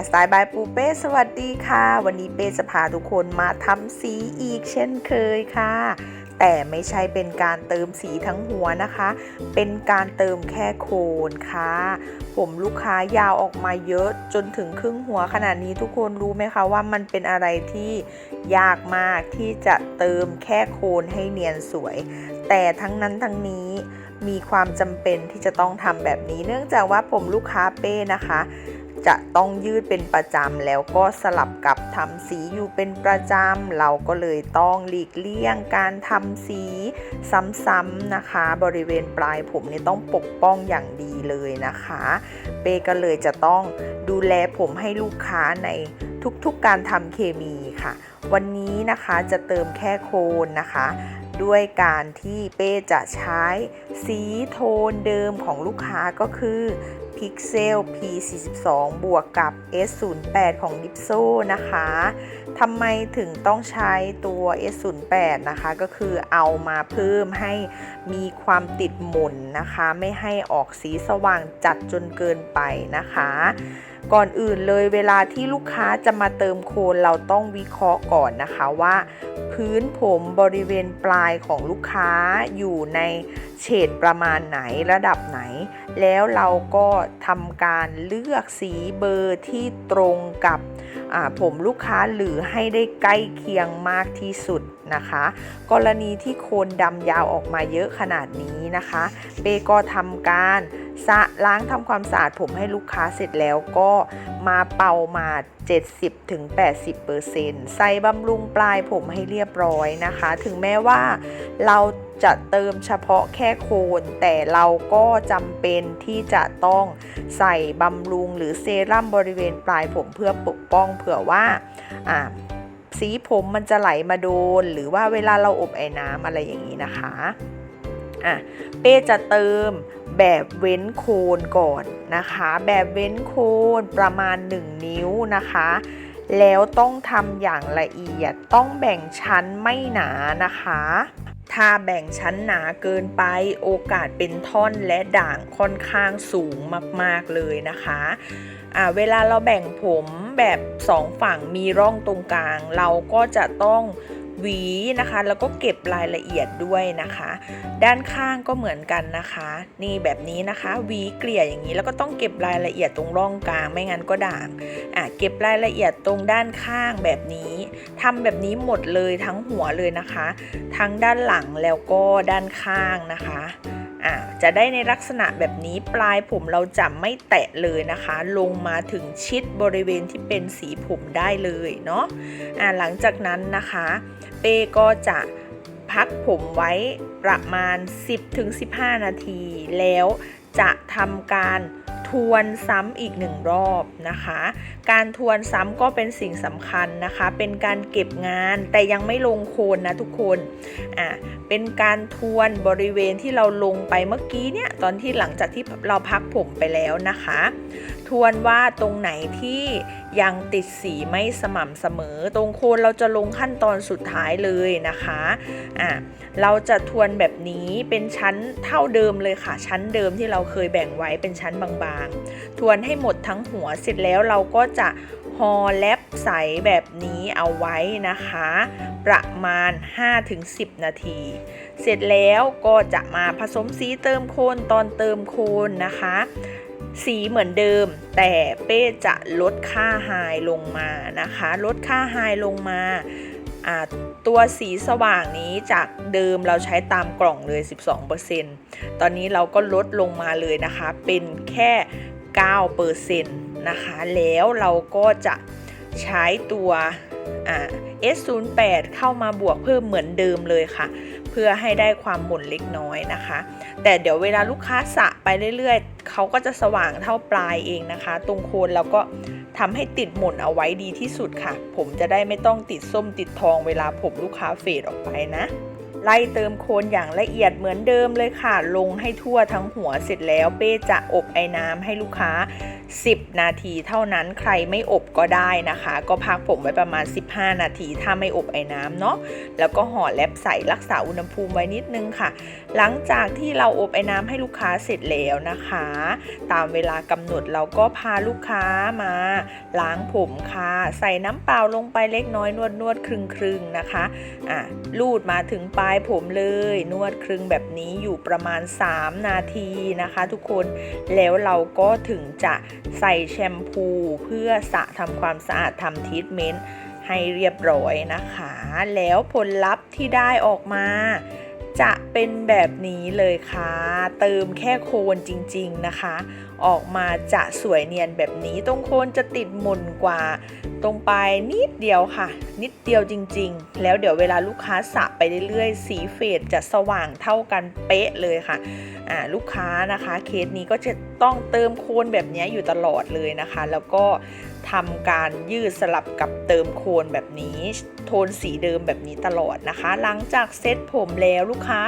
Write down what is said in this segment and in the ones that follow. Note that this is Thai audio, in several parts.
ร์สไตล์บายปูเป้สวัสดีค่ะ วันนี้เป้จะพาทุกคนมาทำสีอีกเช่นเคยค่ะ แต่ไม่ใช่เป็นการเติมสีทั้งหัวนะคะ เป็นการเติมแค่โคนค่ะ ผมลูกค้ายาวออกมาเยอะจนถึงครึ่งหัวขนาดนี้ทุกคนรู้ไหมคะว่ามันเป็นอะไรที่ยากมากที่จะเติมแค่โคนให้เนียนสวย แต่ทั้งนั้นทั้งนี้มีความจำเป็นที่จะต้องทำแบบนี้ เนื่องจากว่าผมลูกค้าเป้นะคะ จะต้องยืดเป็นประจำแล้วก็สลับกับทำสีอยู่เป็นประจำ เราก็เลยต้องหลีกเลี่ยงการทำสีซ้ำๆนะคะ บริเวณปลายผมเนี่ยต้องปกป้องอย่างดีเลยนะคะ เป้ก็เลยจะต้องดูแลผมให้ลูกค้าในทุกๆการทำเคมีค่ะ วันนี้นะคะจะเติมแค่โคนนะคะด้วยการที่เป้จะใช้สีโทนเดิมของลูกค้าก็คือ Pixel P42 บวกกับ S08 ของ Dipso นะคะทำไมถึงต้องใช้ตัว S08 นะคะ ก็คือเอามาเพิ่มให้มีความติดหมุนนะคะ ไม่ให้ออกสีสว่างจัดจนเกินไปนะคะ ก่อนอื่นเลยเวลาที่ลูกค้าจะมาเติมโคนเราต้องวิเคราะห์ก่อนนะคะว่า พื้นผมบริเวณปลายของลูกค้าอยู่ในเฉดประมาณไหนระดับไหน แล้วเราก็ทำการเลือกสีเบอร์ที่ตรงกับผมลูกค้าหรือให้ได้ใกล้เคียงมากที่สุดนะคะ กรณีที่โคนดำยาวออกมาเยอะขนาดนี้นะคะ เปก็ทำการ สะล้างทำความสะอาดผมให้ลูกค้าเสร็จแล้วก็มาเป่ามา 70-80%ใส่บำรุงปลายผมให้เรียบร้อยนะคะ ถึงแม้ว่าเราจะเติมเฉพาะแค่โคน แต่เราก็จำเป็นที่จะต้องใส่บำรุงหรือเซรั่มบริเวณปลายผมเพื่อปกป้องเผื่อว่าอ่าสีผมมันจะไหลมาโดน หรือว่าเวลาเราอบไอ้น้ำอะไรอย่างนี้นะคะ อะเป้จะเติมแบบเว้นโคนก่อนนะคะ แบบเว้นโคนประมาณ 1 นิ้วนะคะ แล้วต้องทำอย่างละเอียดต้องแบ่งชั้นไม่หนานะคะ ถ้าแบ่งชั้นหนาเกินไปโอกาสเป็นท่อนและด่างค่อนข้างสูงมากๆเลยนะคะอ่าเวลาเราแบ่งผมแบบสองฝั่งมีร่องตรงกลาง เราก็จะต้อง หวีนะคะ แล้วก็เก็บรายละเอียดด้วยนะคะ ด้านข้างก็เหมือนกันนะคะ นี่แบบนี้นะคะหวีเกลี่ยอย่างนี้แล้วก็ต้องเก็บรายละเอียดตรงร่องกลางไม่งั้นก็ด่างอะเก็บรายละเอียดตรงด้านข้างแบบนี้ทำแบบนี้หมดเลยทั้งหัวเลยนะคะ ทั้งด้านหลังแล้วก็ด้านข้างนะคะ อ่าจะได้ในลักษณะแบบนี้ปลายผมเราจะไม่แตะเลยนะคะ ลงมาถึงชิดบริเวณที่เป็นสีผมได้เลยเนาะอ่าหลังจากนั้นนะคะ เป้ก็จะพักผมไว้ประมาณ 10-15 นาทีแล้วจะทำการ ทวนซ้ำอีกหนึ่งรอบนะคะ การทวนซ้ำก็เป็นสิ่งสำคัญนะคะ เป็นการเก็บงานแต่ยังไม่ลงโคนนะทุกคนอะเป็นการทวนบริเวณที่เราลงไปเมื่อกี้เนี่ยตอนที่หลังจากที่เราพักผมไปแล้วนะคะทวนว่าตรงไหนที่ยังติดสีไม่สม่ำเสมอ ตรงโคนเราจะลงขั้นตอนสุดท้ายเลยนะคะอะเราจะทวนแบบนี้เป็นชั้นเท่าเดิมเลยค่ะ ชั้นเดิมที่เราเคยแบ่งไว้เป็นชั้นบางๆ ทวนให้หมดทั้งหัวเสร็จแล้วเราก็จะฮอแลปใสแบบนี้เอาไว้นะคะ ประมาณ 5-10 นาที เสร็จแล้วก็จะมาผสมสีเติมโคนตอนเติมโคนนะคะ สีเหมือนเดิม แต่เป้จะลดค่าไฮลงมานะคะ ลดค่าไฮลงมาตัวสีสว่างนี้จากเดิมเราใช้ตามกล่องเลย 12%ตอนนี้เราก็ลดลงมาเลยนะคะ เป็นแค่ 9%นะคะ แล้วเราก็จะใช้ตัว S08 เข้ามาบวกเพิ่มเหมือนเดิมเลยค่ะ เพื่อให้ได้ความหมุนเล็กน้อยนะคะ แต่เดี๋ยวเวลาลูกค้าสะไปเรื่อยๆ เขาก็จะสว่างเท่าปลายเองนะคะ ตรงโคนเราก็ทำให้ติดหมุนเอาไว้ดีที่สุดค่ะ ผมจะได้ไม่ต้องติดส้มติดทองเวลาผมลูกค้าเฟดออกไปนะไล่เติมโคนอย่างละเอียดเหมือนเดิมเลยค่ะ ลงให้ทั่วทั้งหัวเสร็จแล้วเป้จะอบไอ้น้ำให้ลูกค้า 10 นาทีเท่านั้นใครไม่อบก็ได้นะคะ ก็พักผมไว้ประมาณ 15 นาทีถ้าไม่อบไอ้น้ำเนาะแล้วก็ห่อแลบใส่รักษาอุณหภูมิไว้นิดนึงค่ะ หลังจากที่เราอบไอ้น้ำให้ลูกค้าเสร็จแล้วนะคะ ตามเวลากำหนดเราก็พาลูกค้ามา ล้างผมค่ะ ใส่น้ำเปล่าลงไปเล็กน้อยนวดนวดครึ่งครึ่งๆนะคะอะลูดมาถึงปลายผมเลย นวดครึ่งแบบนี้อยู่ประมาณ 3 นาทีนะคะ ทุกคนแล้วเราก็ถึงจะใส่แชมพูเพื่อสระทำความสะอาดทำทรีทเมนต์ให้เรียบร้อยนะคะ แล้วผลลัพธ์ที่ได้ออกมา จะเป็นแบบนี้เลยค่ะ เติมแค่โคนจริงๆนะคะ ออกมาจะสวยเนียนแบบนี้ตรงโคนจะติดหมุนกว่า ตรงปลายนิดเดียวค่ะ นิดเดียวจริงๆ แล้วเดี๋ยวเวลาลูกค้าสระไปเรื่อยๆ สีเฟดจะสว่างเท่ากันเป๊ะเลยค่ะอ่าลูกค้านะคะเคสนี้ก็จะต้องเติมโคนแบบนี้อยู่ตลอดเลยนะคะ แล้วก็ ทำการยืดสลับกับเติมโคนแบบนี้ โทนสีเดิมแบบนี้ตลอดนะคะ หลังจากเซตผมแล้วลูกค้า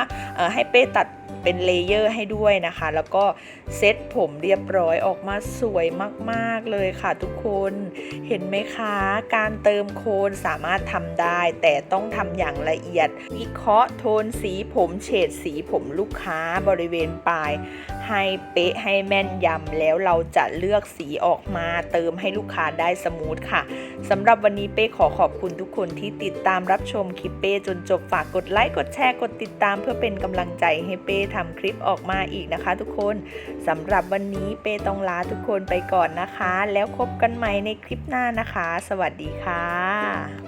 ให้เป้ตัดเป็นเลเยอร์ให้ด้วยนะคะ แล้วก็เซตผมเรียบร้อยออกมาสวยมากๆเลยค่ะทุกคนเห็นไหมคะ การเติมโคนสามารถทำได้ แต่ต้องทำอย่างละเอียดวิเคราะห์โทนสีผมเฉดสีผมลูกค้าบริเวณปลาย ให้เป๊ะให้แม่นยำแล้วเราจะเลือกสีออกมาเติมให้ลูกค้าได้สมูทค่ะสำหรับวันนี้เป้ขอขอบคุณทุกคนที่ติดตามรับชมคลิปเป้จนจบฝากกดไลค์กดแชร์กดติดตามเพื่อเป็นกำลังใจให้เป้ทำคลิปออกมาอีกนะคะ ทุกคนสำหรับวันนี้เป้ต้องลาทุกคนไปก่อนนะคะ แล้วพบกันใหม่ในคลิปหน้านะคะ สวัสดีค่ะ